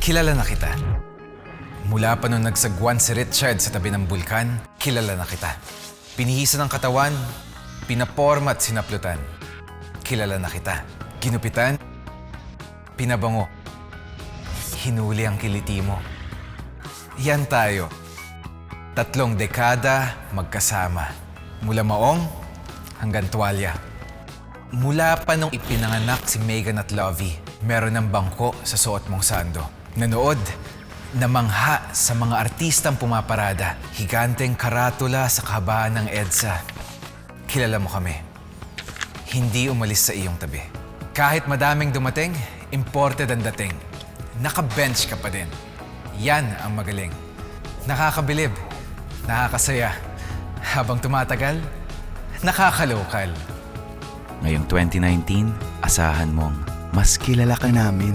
kilala na kita. Mula pa nung nagsagwan si Richard sa tabi ng bulkan, kilala na kita. Pinihisan ng katawan, pinaporma at sinaplutan. Kilala na kita. Ginupitan, pinabango. Hinuli ang kiliti mo. Yan tayo. Tatlong dekada magkasama. Mula maong hanggang tuwalya. Mula pa nung ipinanganak si Megan at Lovey, meron ng bangko sa suot mong sando. Nanood, namangha sa mga artistang pumaparada, higanteng karatula sa kahabaan ng EDSA. Kilala mo kami. Hindi umalis sa iyong tabi. Kahit madaming dumating, imported ang dating. Naka-bench ka pa din. Yan ang magaling. Nakakabilib, nakakasaya. Habang tumatagal, nakakalokal. Ngayong 2019, asahan mong mas kilala ka namin.